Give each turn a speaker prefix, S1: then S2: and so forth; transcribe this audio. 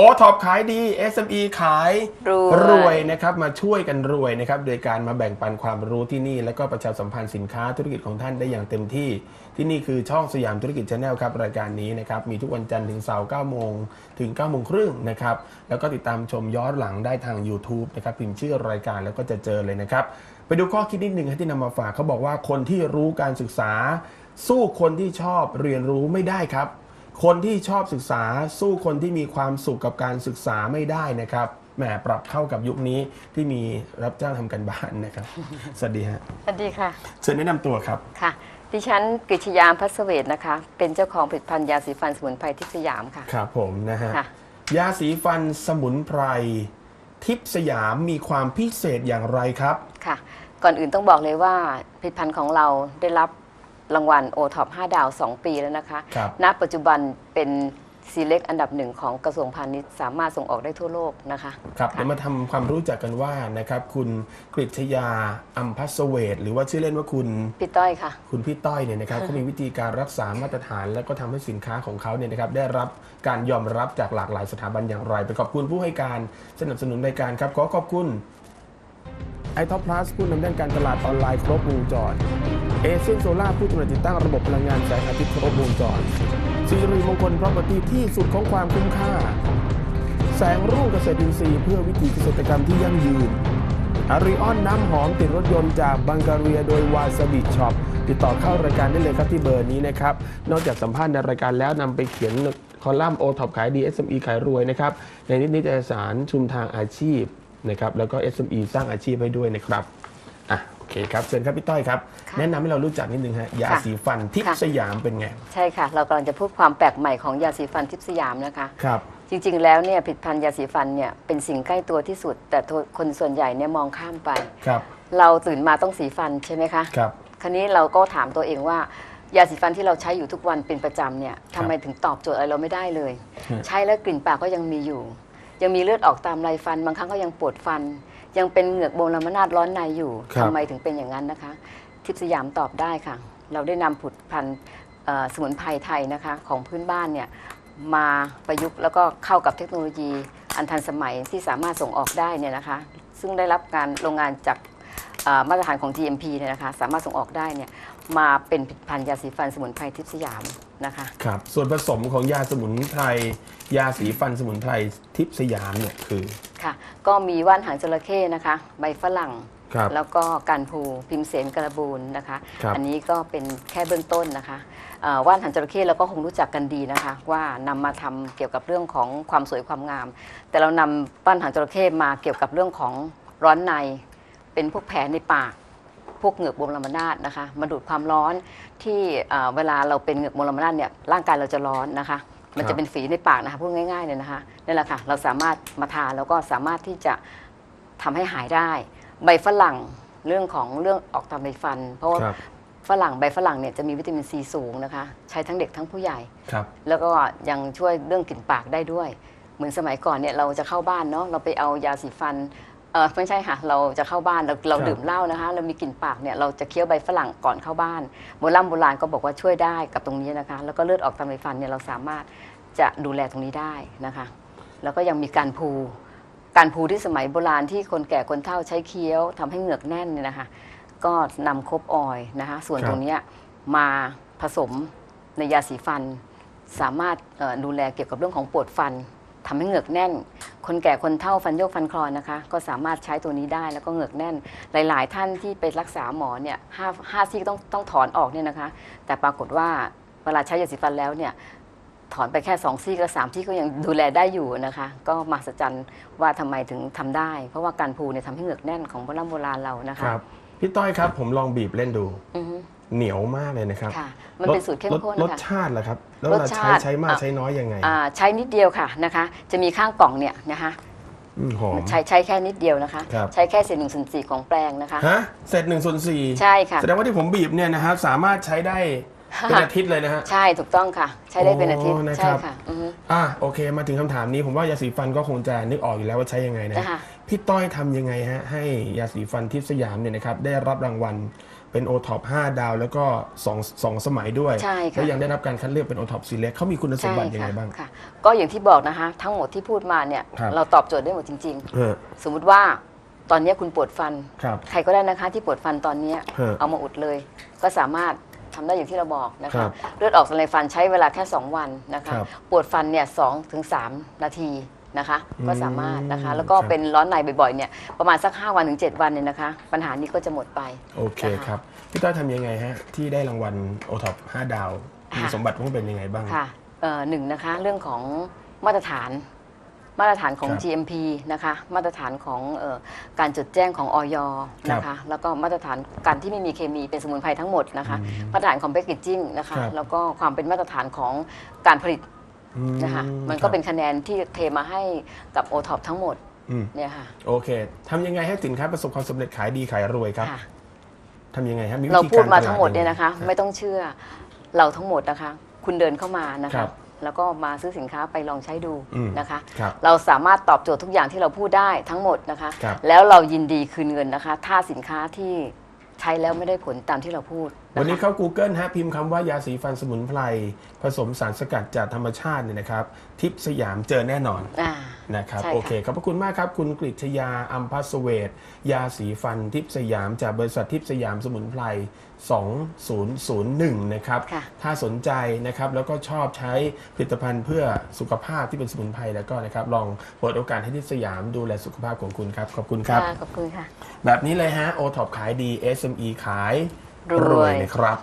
S1: โอท็อปขายดี SME ขาย
S2: รวย
S1: รวยนะครับมาช่วยกันรวยนะครับโดยการมาแบ่งปันความรู้ที่นี่ แล้วก็ประชาสัมพันธ์สินค้าธุรกิจของท่านได้อย่างเต็มที่ ที่นี่คือช่องสยามธุรกิจชาแนลครับรายการนี้นะครับมีทุกวันจันทร์ถึงเสาร์9โมงถึง9โมงครึ่งนะครับแล้วก็ติดตามชมย้อนหลังได้ทาง YouTube นะครับพิมพ์ชื่อรายการแล้วก็จะเจอเลยนะครับไปดูข้อคิดนิดหนึ่งที่นำมาฝากเขาบอกว่าคนที่รู้การศึกษา สู้คนที่ชอบเรียนรู้ไม่ได้ครับ คนที่ชอบศึกษาสู้คนที่มีความสุขกับการศึกษาไม่ได้นะครับแหมปรับเข้ากับยุคนี้ที่มีรับจ้างทำกันบ้านนะครับ สวัสดีฮะ
S2: สวัสดีค่ะ
S1: เชิญแนะนำตัวครับ
S2: ค่ะ ดิฉันกฤษยามพัสเวทนะคะ เป็นเจ้าของผลิตภัณฑ์ยาสีฟันสมุนไพรทิพย์สยามค่ะ
S1: ครับผมนะฮะ
S2: ค่ะ
S1: ยาสีฟันสมุนไพรทิพย์สยามมีความพิเศษอย่างไรครับ
S2: ค่ะ ก่อนอื่นต้องบอกเลยว่าผลิตภัณฑ์ของเราได้รับ รางวัลโอท็อป5ดาว 2 ปีแล้วนะคะ
S1: ครับ
S2: ณ ปัจจุบันเป็นซีเล็กอันดับหนึ่งของกระทรวงพาณิชย์สามารถส่งออกได้ทั่วโลกนะคะ
S1: ครับ
S2: ค่ะ
S1: เดี๋ยวมาทำความรู้จักกันว่านะครับคุณกฤษยาอัมพัสเวทหรือว่าชื่อเล่นว่าคุณ
S2: พี่ต้อยค่ะ
S1: คุณพี่ต้อยเนี่ยนะครับ เขามีวิธีการรักษามาตรฐาน แล้วก็ทำให้สินค้าของเขาเนี่ยนะครับได้รับการยอมรับจากหลากหลายสถาบันอย่างไร ไปขอบคุณผู้ให้การสนับสนุนรายการครับ ขอขอบคุณ ไอท็อปพลัสผู้นำด้านการตลาดออนไลน์ครบวงจรเอเชียนโซล่าผู้กำหนดติดตั้งระบบพลังงานแสงอาทิตย์ครบวงจรซีรีมงคลพรอพที่ที่สุดของความคุ้มค่า แสงรุ่งเกษตรอินทรีย์เพื่อวิถีเกษตรกรรมที่ยั่งยืนอาริออนน้ำหอมติดรถยนต์จากบังการียโดยวาซาบิช็อปติดต่อเข้ารายการได้เลยครับที่เบอร์นี้นะครับ นอกจากสัมภาษณ์ในรายการแล้วนำไปเขียนคอลัมน์โอท็อปขายดี SME ขายรวยนะครับ ในนิตนิตยสารชุมทางอาชีพ นะครับแล้วก็ SME สร้างอาชีพให้ด้วยนะครับอะโอเคครับเชิญครับพี่ต้อยครับ
S2: ค่ะ
S1: แนะนำให้เรารู้จักนิดนึงฮะยา
S2: ค่ะ
S1: สีฟันทิพ
S2: ค่ะ
S1: ย์สยามเป็นไง
S2: ใช่ค่ะ เรากำลังจะพูดความแปลกใหม่ของยาสีฟันทิพย์สยามนะคะ
S1: ครับ
S2: จริงๆ แล้วเนี่ยผลิตภัณฑ์ยาสีฟันเนี่ยเป็นสิ่งใกล้ตัวที่สุด แต่คนส่วนใหญ่เนี่ยมองข้ามไป
S1: ครับ
S2: เราตื่นมาต้องสีฟันใช่ไหมคะ
S1: ครับ
S2: คราวนี้เราก็ถามตัวเองว่ายาสีฟันที่เราใช้อยู่ทุกวันเป็นประจำเนี่ยทำไมถึงตอบโจทย์อะไรเราไม่ได้เลย
S1: ฮะ
S2: ใช้แล้วกลิ่นปากก็ยังมีอยู่ ยังมีเลือดออกตามไรฟัน บางครั้งก็ยังปวดฟัน ยังเป็นเหงือกโบนลมนาดร้อนในอยู่
S1: ครับ
S2: ทำไมถึงเป็นอย่างนั้นนะคะ ทิพย์สยามตอบได้ค่ะ เราได้นำผลิตภัณฑ์เอ่อสมุนไพรไทยนะคะ ของพื้นบ้านเนี่ยมาประยุกต์แล้วก็เข้ากับเทคโนโลยี อันทันสมัยที่สามารถส่งออกได้เนี่ยนะคะ ซึ่งได้รับการโรงงานจากเอ่อมาตรฐานของ GMP เนี่ยนะคะ สามารถส่งออกได้เนี่ย มาเป็นผลิตภัณฑ์ยาสีฟันสมุนไพรทิพย์สยามนะคะ
S1: ครับส่วนผสมของยาสมุนไพรยาสีฟันสมุนไพรทิพย์สยามเนี่ยคือ
S2: ค่ะ ก็มีว่านหางจระเข้นะคะ ใบฝรั่ง
S1: ครับ
S2: แล้วก็การพูพิมเสนกระบูลนะคะ
S1: ครับ
S2: อันนี้ก็เป็นแค่เบื้องต้นนะคะเอ่อว่านหางจระเข้เราก็คงรู้จักกันดีนะคะ ว่านำมาทำเกี่ยวกับเรื่องของความสวยความงาม แต่เรานำว่านหางจระเข้มาเกี่ยวกับเรื่องของร้อนใน เป็นพวกแผลในปาก พวกเหงือกบวมลำนาดนะคะมาดูดความร้อนที่เอ่อเวลาเราเป็นเหงือกบวมลำนาดเนี่ยร่างกายเราจะร้อนนะคะ มัน
S1: ครั
S2: จะ
S1: บ
S2: เป็นฝีในปากนะคะพูดง่ายๆเลยนะคะนั่นแหละค่ะเราสามารถมาทานแล้วก็สามารถที่จะทำให้หายได้ ใบฝรั่งเรื่องของเรื่องออกตามใบฟัน เพราะว่า
S1: ครับ
S2: ฝรั่งใบฝรั่งเนี่ยจะมีวิตามินซีสูงนะคะ ใช้ทั้งเด็กทั้งผู้ใหญ่
S1: ครับ
S2: แล้วก็ยังช่วยเรื่องกลิ่นปากได้ด้วย เหมือนสมัยก่อนเนี่ยเราจะเข้าบ้านเนาะเราไปเอายาสีฟันเออไม่ใช่ค่ะเราจะเข้าบ้านเราเรา
S1: ครับ
S2: ดื่มเหล้านะคะ เรามีกลิ่นปากเนี่ยเราจะเคี้ยวใบฝรั่งก่อนเข้าบ้านโบราณโบราณก็บอกว่าช่วยได้กับตรงนี้นะคะ แล้วก็เลือดออกตามใบฟันเนี่ยเราสามารถจะดูแลตรงนี้ได้นะคะ แล้วก็ยังมีการพูการพูที่สมัยโบราณที่คนแก่คนเฒ่าใช้เคี้ยวทำให้เหงือกแน่นเนี่ยนะคะ ก็นำครบออยล์นะคะ ส่วน
S1: ครับ
S2: ตรงเนี้ยมาผสมในยาสีฟัน สามารถเอ่อดูแลเกี่ยวกับเรื่องของปวดฟัน ทำให้เหงือกแน่น คนแก่คนเฒ่าฟันโยกฟันคลอนนะคะ ก็สามารถใช้ตัวนี้ได้แล้วก็เหงือกแน่น หลาย ๆ ท่านที่ไปรักษาหมอเนี่ยห้าห้าซี่ต้องต้องถอนออกเนี่ยนะคะ แต่ปรากฏว่าเวลาใช้ยาสีฟันแล้วเนี่ยถอนไปแค่สองซี่กับสามซี่ก็ยังดูแลได้อยู่นะคะ ก็มหัศจรรย์ว่าทำไมถึงทำได้ เพราะว่าการพูเนี่ยทำให้เหงือกแน่นของโบราณโบราณเรานะ
S1: ค
S2: คะ
S1: รับพี่ต้อยครับผมลองบีบเล่นดู
S2: อือฮึ
S1: เหนียวมากเลยนะครับ
S2: ค่ะมันเป็นสูตรเข้มข้น
S1: รส
S2: ค่ะ
S1: ชาติล่ะครับ แล้วเวลาร
S2: ส
S1: ใช้
S2: ชาติ
S1: ใช้มาก
S2: อะ
S1: ใช้น้อยยังไง
S2: อ่าใช้นิดเดียวค่ะนะคะ จะมีข้างกล่องเนี่ยนะคะ
S1: อืมหอม
S2: ใช้ใช้แค่นิดเดียวนะคะ
S1: ครับ
S2: ใช้แค่เศษหนึ่งส่วนสี่ของแปลงนะคะ
S1: ฮะเสร็จหนึ่งส่วนสี่
S2: ใช่ค่ะ
S1: แสดงว่าที่ผมบีบเนี่ยนะครับสามารถใช้ได้เป็นอาทิตย์เลยนะฮะ
S2: ใช่ถูกต้องค่ะ ใช้ได้เป็นอาทิตย์
S1: โอ้นะครับ
S2: ใช่ค่ะอือฮึ
S1: อะโอเค มาถึงคำถามนี้ผมว่ายาสีฟันก็คงจะนึกออกอยู่แล้วว่าใช้ยังไงนะ
S2: นะคะ
S1: พี่ต้อยทำยังไงฮะให้ยาสีฟันทิพย์สยามเนี่ยนะครับได้รับรางวัลเป็นโอท็อป5ดาว แล้วก็สองสองสมัยด้วย
S2: ใช่ค่ะ
S1: แล้วยังได้รับการคัดเลือกเป็นโอท็อปซีเล็กเขามีคุณสมบัติยังไงบ้าง
S2: ค่ะ ก็อย่างที่บอกนะคะ ทั้งหมดที่พูดมาเนี่ย
S1: ครับ
S2: เราตอบโจทย์ได้หมดจริง
S1: เออ
S2: ๆ สมมุติว่าตอนนี้คุณปวดฟัน
S1: ครับ
S2: ใครก็ได้นะคะที่ปวดฟันตอนเนี้ย
S1: ฮะ
S2: เอามาอุดเลย ก็สามารถทำได้อย่างที่เราบอกนะ
S1: ครั
S2: คะ
S1: บ
S2: เลือดออกในฟันใช้เวลาแค่ 2 วันนะคะ
S1: ครับ
S2: ปวดฟันเนี่ยสองถึงสามนาที นะคะ ก็สามารถนะคะ แล้วก็
S1: ครับ
S2: เป็นร้อนในบ่อยๆเนี่ยประมาณสัก 5 วันถึง 7 วันเนี่ยนะคะ ปัญหานี้ก็จะหมดไป
S1: โอเค
S2: นะคะ
S1: ครับ พี่ต้อยทำยังไงฮะ ที่ได้รางวัลโอท็อป5ดาว มี
S2: ค่ะ
S1: สมบัติต้องเป็นยังไงบ้าง
S2: ค่ะเอ่อหนึ่งนะคะเรื่องของมาตรฐานมาตรฐานของ
S1: ครับ
S2: GMP นะคะมาตรฐานของเออการจดแจ้งของออย
S1: ครับ
S2: นะคะแล้วก็มาตรฐานการที่ไม่มีเคมีเป็นสมุนไพรทั้งหมดนะคะ มาตรฐานของแพคเกจจิ้งนะคะ
S1: ครับ
S2: แล้วก็ความเป็นมาตรฐานของการผลิต
S1: อื
S2: นะคะมัน
S1: ค
S2: ก็
S1: รับ
S2: เป็นคะแนนที่เทมาให้กับ o t o p ทั้งหมด
S1: อืม
S2: เนี่ยค่ะ
S1: โอเคทำยังไงให้สินค้าประสบความสำเร็จขายดีขายรวยครับ
S2: ค่ะ
S1: ทำยังไงฮะมีวิ
S2: เรา
S1: ธี
S2: พูด
S1: การ
S2: มา
S1: ตล
S2: ทั้งหมด
S1: ยั
S2: เนี่ยนะคะ
S1: รับ
S2: ไม่ต้องเชื่อเราทั้งหมดนะคะ คุณเดินเข้ามานะ
S1: ครั
S2: คะ
S1: บ
S2: แล้วก็มาซื้อสินค้าไปลองใช้ดู
S1: อืม
S2: นะคะ
S1: ครับ
S2: เราสามารถตอบโจทย์ทุกอย่างที่เราพูดได้ทั้งหมดนะคะ
S1: ครับ
S2: แล้วเรายินดีคืนเงินนะคะ ถ้าสินค้าที่ ใช้แล้วไม่ได้ผลตามที่เราพูดะคะ
S1: วันนี้เข้า Google ฮะพิมพ์คำว่ายาสีฟันสมุนไพร ผสมสารสกัดจากธรรมชาติเนี่ยนะครับ ทิพย์สยามเจอแน่นอน
S2: อ่า
S1: นะครับ
S2: ใช่ค่ะ
S1: โอเค ขอบพระคุณมากครับ คุณกฤษยาอัมพัสเวทยาสีฟันทิพย์สยาม จากบริษัททิพย์สยามสมุนไพร 2001 นะครับ
S2: ค่ะ
S1: ถ้าสนใจนะครับ แล้วก็ชอบใช้ผลิตภัณฑ์เพื่อสุขภาพที่เป็นสมุนไพรแล้วก็นะครับ ลองเปิดโอกาสให้ทิพย์สยามดูแลสุขภาพของคุณครับ ขอบคุณครับ
S2: ค่ะขอบคุณค่ะ
S1: แบบนี้เลยฮะโอท็อปขายดี SME ขาย
S2: รวย
S1: นะครับ